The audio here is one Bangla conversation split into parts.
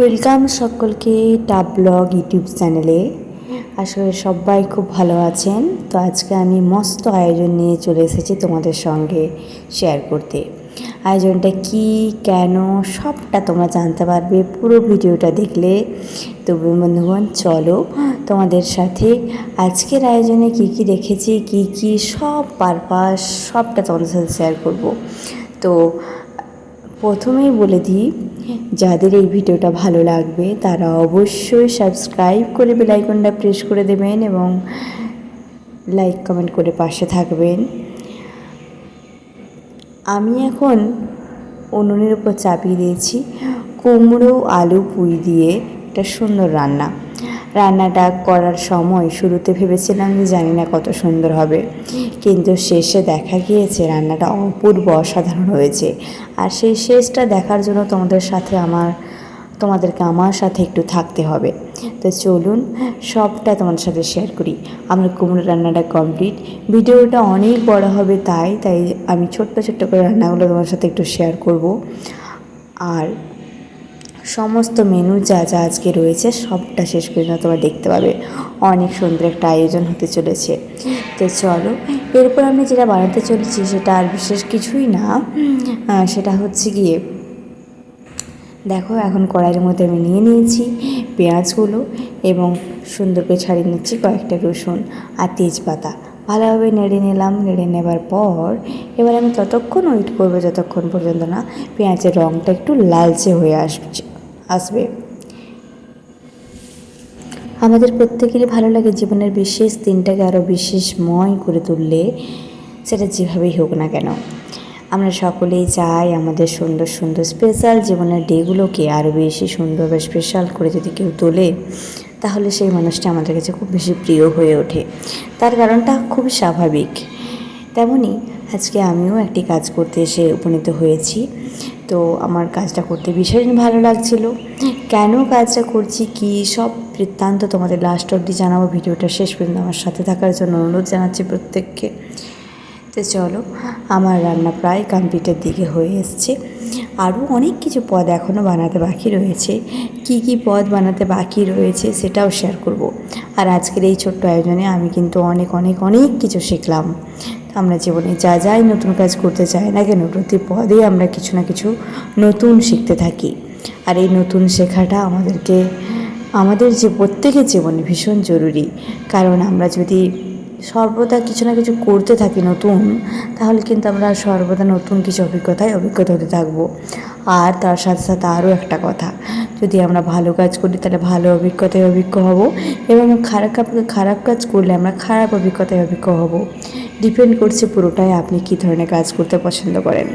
ওয়েলকাম সকলকে টাপ ব্লগ ইউটিউব চ্যানেলে। আসলে সবাই খুব ভালো আছেন। তো আজকে আমি মস্ত আয়োজন নিয়ে চলে এসেছি তোমাদের সঙ্গে শেয়ার করতে। আয়োজনটা কি, কেন, সবটা তোমরা জানতে পারবে পুরো ভিডিওটা দেখলে। তো বন্ধুগণ, চলো তোমাদের সাথে আজকের আয়োজনে কি কি রেখেছি কি কি সব পারপাস সবটা তোমাদের সাথে শেয়ার করব। তো প্রথমেই বলে দিই, যাদের এই ভিডিওটা ভালো লাগবে, তারা অবশ্যই সাবস্ক্রাইব করে বেলাইকনটা প্রেস করে দেবেন এবং লাইক কমেন্ট করে পাশে থাকবেন। আমি এখন উনুনের উপর চাপিয়ে দিয়েছি, কুমড়ো, আলু, পুঁই দিয়ে একটা সুন্দর রান্না। রান্নাটা করার সময় শুরুতে ভেবেছিলাম যে জানি না কত সুন্দর হবে। কিন্তু শেষে দেখা গিয়েছে রান্নাটা অপূর্ব অসাধারণ হয়েছে। আর সেই শেষটা দেখার জন্য তোমাদের সাথে আমার, তোমাদেরকে আমার সাথে একটু থাকতে হবে। তো চলুন, সবটা তোমাদের সাথে শেয়ার করি। আমার কুমড়ো রান্নাটা কমপ্লিট ভিডিওটা অনেক বড় হবে তাই তাই আমি ছোট্ট ছোট্ট করে রান্নাগুলো তোমার সাথে একটু শেয়ার করব। আর সমস্ত মেনু যা যা আজকে রয়েছে সবটা শেষ পর্যন্ত তোমরা দেখতে পাবে। অনেক সুন্দর একটা আয়োজন হতে চলেছে। তো চলো, এরপর আমি যেটা বানাতে চলেছি সেটা আর বিশেষ কিছুই না। সেটা হচ্ছে গিয়ে, দেখো এখন কড়াইয়ের মধ্যে আমি নিয়ে নিয়েছি পেঁয়াজগুলো এবং সুন্দর করে ছাড়িয়ে নিচ্ছি কয়েকটা রসুন আর তেজপাতা। ভালোভাবে নেড়ে নিলাম, নেড়ে নেবার পর এবার আমি ততক্ষণ ওয়েট করব, যতক্ষণ পর্যন্ত না পেঁয়াজের রঙটা একটু লালচে হয়ে আসবে আসবে। আমাদের প্রত্যেকেরই ভালো লাগে জীবনের বিশেষ দিনটাকে আরও বিশেষময় করে তুললে, সেটা যেভাবেই হোক না কেন। আমরা সকলেই চাই আমাদের সুন্দর সুন্দর স্পেশাল জীবনের ডেগুলোকে আরও বেশি সুন্দর বা স্পেশাল করে যদি কেউ তোলে, তাহলে সেই মানুষটা আমাদের কাছে খুব বেশি প্রিয় হয়ে ওঠে। তার কারণটা খুবই স্বাভাবিক। তেমনই আজকে আমিও একটি কাজ করতে এসে উপনীত হয়েছি। তো আমার কাজটা করতে ভীষণ ভালো লাগছিল। কেন কাজটা করছি, কি সব বৃত্তান্ত তোমাদের লাস্ট অবধি জানাব। ভিডিওটা শেষ পর্যন্ত আমার সাথে থাকার জন্য অনুরোধ জানাচ্ছি প্রত্যেককে। তো চলো, আমার রান্না প্রায় কমপ্লিটের দিকে হয়ে এসছে। আরও অনেক কিছু পদ এখনও বানাতে বাকি রয়েছে। কি কি পদ বানাতে বাকি রয়েছে সেটাও শেয়ার করব। আর আজকের এই ছোট্ট আয়োজনে আমি কিন্তু অনেক অনেক অনেক কিছু শিখলাম। আমরা জীবনে যা, যাই নতুন কাজ করতে চাই না কেন, প্রতি পদেই আমরা কিছু না কিছু নতুন শিখতে থাকি। আর এই নতুন শেখাটা আমাদেরকে, আমাদের যে প্রত্যেকের জীবনে ভীষণ জরুরি। কারণ আমরা যদি সর্বদা কিছু না কিছু করতে থাকি নতুন, তাহলে কিন্তু আমরা সর্বদা নতুন কিছু অভিজ্ঞতায় অভিজ্ঞতা হতে থাকব। আর তার সাথে সাথে আরও একটা কথা, যদি আমরা ভালো কাজ করি তাহলে ভালো অভিজ্ঞতায় অভিজ্ঞ হব এবং খারাপ খারাপ কাজ করলে আমরা খারাপ অভিজ্ঞতায় অভিজ্ঞ হব। ডিপেন্ড করছে পুরোটাই আপনি কী ধরনের কাজ করতে পছন্দ করেন।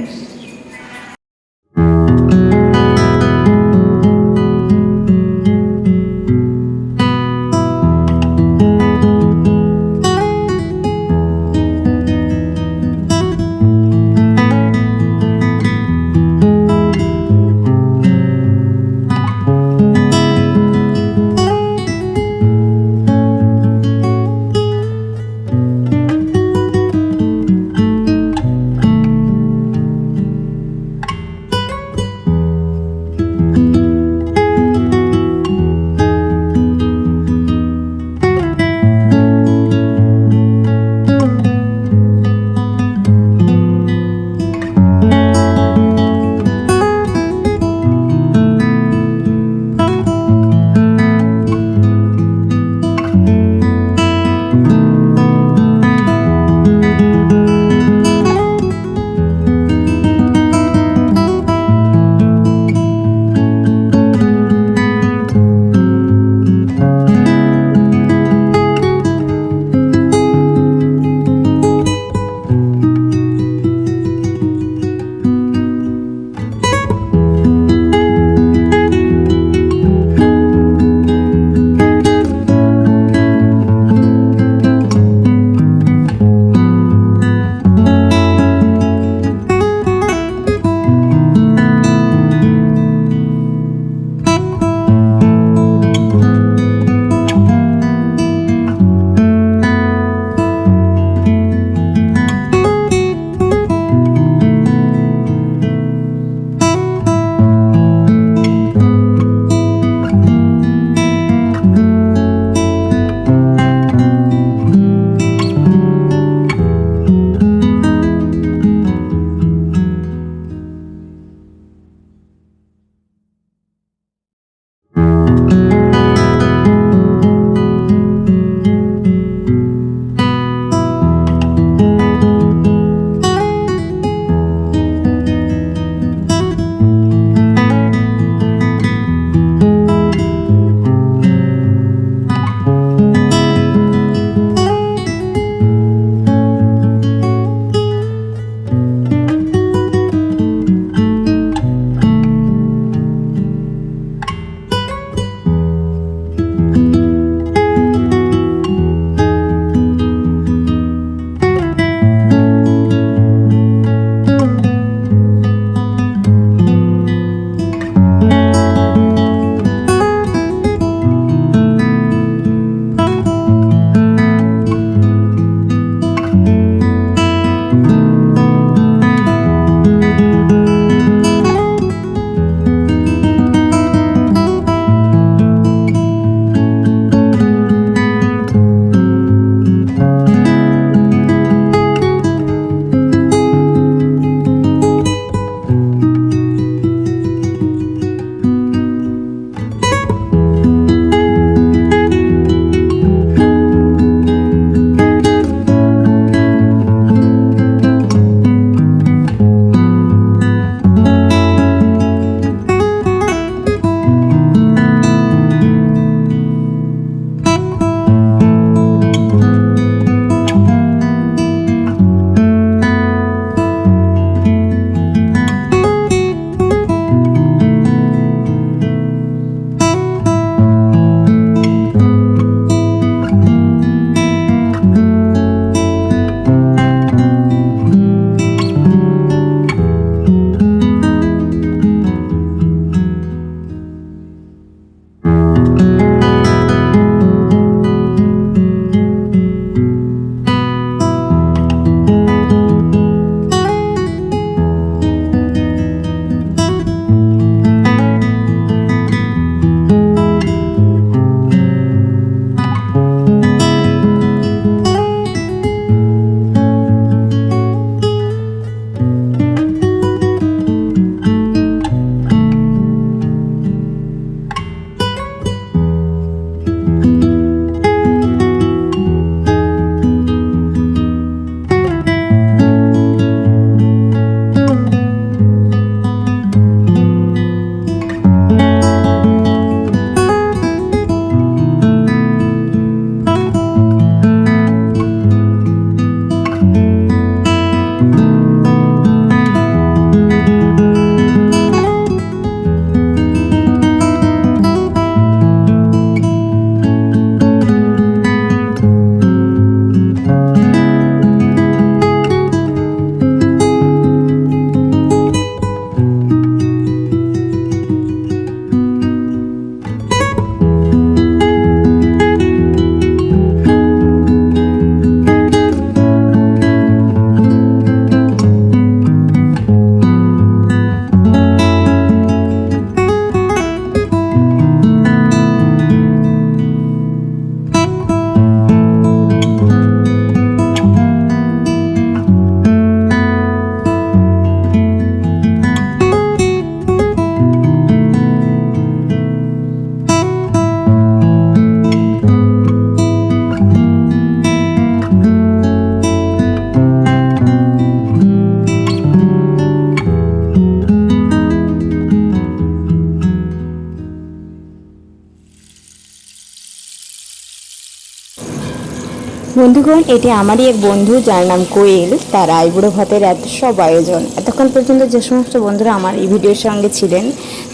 বন্ধুগণ, এটি আমারই এক বন্ধু, যার নাম কোয়েল। তার আইবুড়ো ভাতের এত সব আয়োজন। এতক্ষণ পর্যন্ত যে সমস্ত বন্ধুরা আমার এই ভিডিওর সঙ্গে ছিলেন,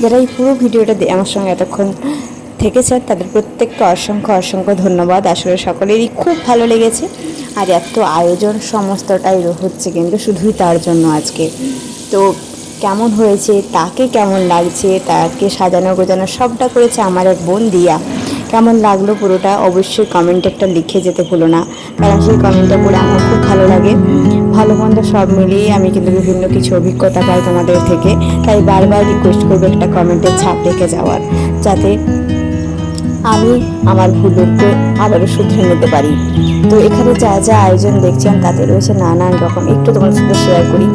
যারা এই পুরো ভিডিওটা আমার সঙ্গে এতক্ষণ থেকেছেন, তাদের প্রত্যেককে অসংখ্য অসংখ্য ধন্যবাদ। আসলে সকলেরই খুব ভালো লেগেছে। আর এত আয়োজন সমস্তটাই হচ্ছে কিন্তু শুধুই তার জন্য আজকে। তো কেমন হয়েছে, তাকে কেমন লাগছে, তাকে সাজানো গোজানো সবটা করেছে আমার এক বোন দিয়া। কেমন লাগল পুরোটা অবশ্যই কমেন্টে একটা লিখে যেতে ভুলো না। কারণ সেই কমেন্টটা পড়ে আমার খুব ভালো লাগে। ভালো মন্দ সব মিলিয়ে আমি কিন্তু বিভিন্ন কিছু অভিজ্ঞতা পাই তোমাদের থেকে। তাই বারবার রিকোয়েস্ট করব একটা কমেন্টের ছাপ রেখে যাওয়ার। যাতে আমি আমার ভুলকে আবারও শুধরে নিতে পারি। তো এখানে যা যা আয়োজন দেখছেন, তাতে রয়েছে নানান রকম। একটু তোমার সাথে শেয়ার করি।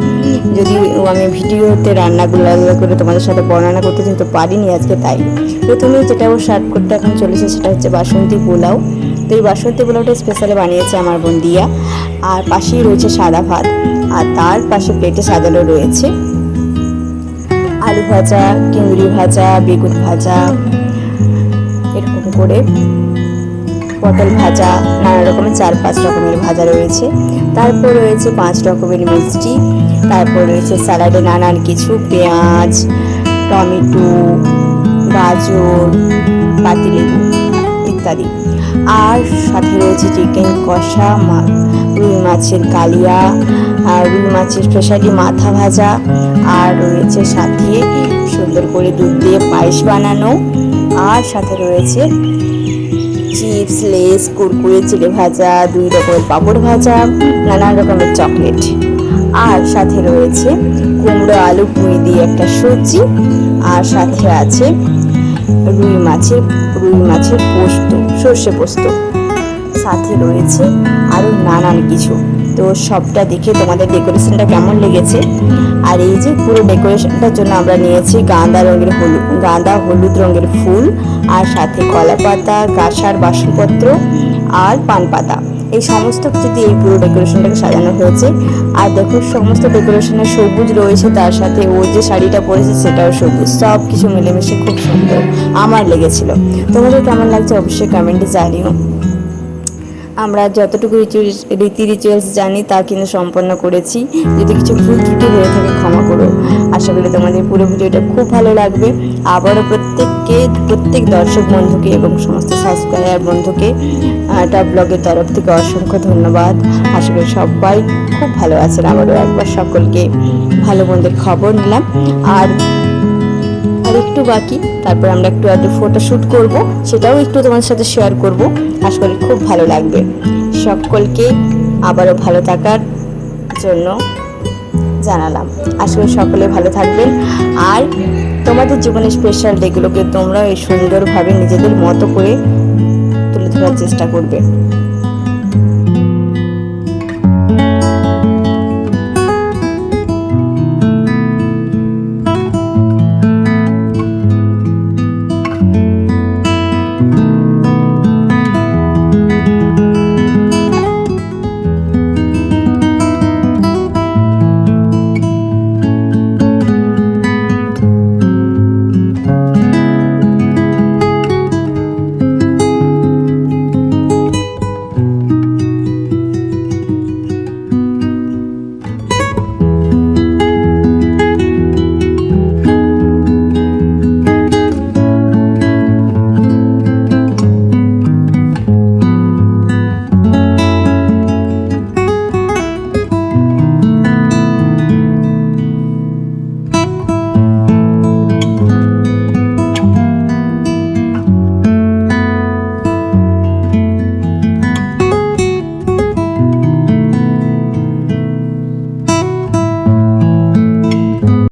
যদি আমি ভিডিওতে রান্নাগুলো আলাদা করে তোমাদের সাথে বর্ণনা করতে যেহেতু পারিনি আজকে, তাই। প্রথমে যেটা ও শার্ট করতে এখন চলেছে, সেটা হচ্ছে বাসন্তী পোলাও। তো এই বাসন্তী পোলাওটা স্পেশালি বানিয়েছে আমার বোন দিয়া। আর পাশেই রয়েছে সাদা ভাত। আর তার পাশে প্লেটে সাজানো রয়েছে আলু ভাজা চিংড়ি ভাজা, বেগুন ভাজা করে পটল ভাজা, নানা রকমের চার পাঁচ রকমের ভাজা রয়েছে। তারপর রয়েছে পাঁচ রকমের মিষ্টি, তারপর রয়েছে স্যালাডে নানান কিছু, পেঁয়াজ, টমেটো, গাজর পাতিলেবু ইত্যাদি। আর সাথে রয়েছে চিকেন কষা রুই মাছের কালিয়া, আর রুই মাছের স্পেশালি মাথা ভাজা। আর রয়েছে সাথে সুন্দর করে দুধ দিয়ে পায়েস বানানো। আর সাথে রয়েছে চিপস, লেস, কুরকুরে চিড়ে ভাজা, দুই রকমের পাঁপড় ভাজা নানান রকমের চকলেট। আর সাথে রয়েছে কুমড়ো আলু পুঁই দিয়ে একটা সবজি, আর সাথে আছে রুই মাছের রুই মাছের পোস্ত, সর্ষে পোস্ত। সাথে রয়েছে আরও নানান কিছু। তো সবটা দেখে তোমাদের ডেকোরেশনটা কেমন লেগেছে? আর এই যে পুরো ডেকোরেশনটার জন্য আমরা নিয়েছি গাঁদা রঙের হলুদ গাঁদা হলুদ রঙের ফুল, আর সাথে কলা পাতা গাছার বাসনপত্র, আর পান পাতা। এই সমস্ত কিছু দিয়ে এই পুরো ডেকোরেশনটাকে সাজানো হয়েছে। আর দেখো, সমস্ত ডেকোরেশনে সবুজ রয়েছে, তার সাথে ও যে শাড়িটা পরেছে সেটাও সবুজ। সব কিছু মিলেমিশে খুব সুন্দর, আমার লেগেছিল। তোমাদের কেমন লাগছে অবশ্যই কমেন্টে জানিও। আমরা যতটুকু রীতি রিচুয়ালস জানি তা কিন্তু সম্পন্ন করেছি। যদি কিছু ভুল ত্রুটি হয়ে থাকে ক্ষমা করো। আশা করি তোমাদের পুরো ভিডিওটা খুব ভালো লাগবে। আবারও প্রত্যেককে, প্রত্যেক দর্শক বন্ধুকে এবং সমস্ত সাবস্ক্রাইবার বন্ধুকে টপ ব্লগের তরফ থেকে অসংখ্য ধন্যবাদ। আশা করি সবাই খুব ভালো আছেন। আবারও একবার সকলকে ভালো মন্দের খবর নিলাম। আর আর একটু বাকি। তারপর আমরা একটু একটু ফটো শ্যুট করব। সেটাও একটু তোমার সাথে শেয়ার করব। আশা করি খুব ভালো লাগবে। সকলকে আবারও ভালো থাকার জন্য জানালাম। আশা করি সকলে ভালো থাকবেন। আর তোমাদের জীবনের স্পেশাল ডেগুলোকে তোমরা এই সুন্দরভাবে নিজেদের মতো করে তুলে ধরার চেষ্টা করবে।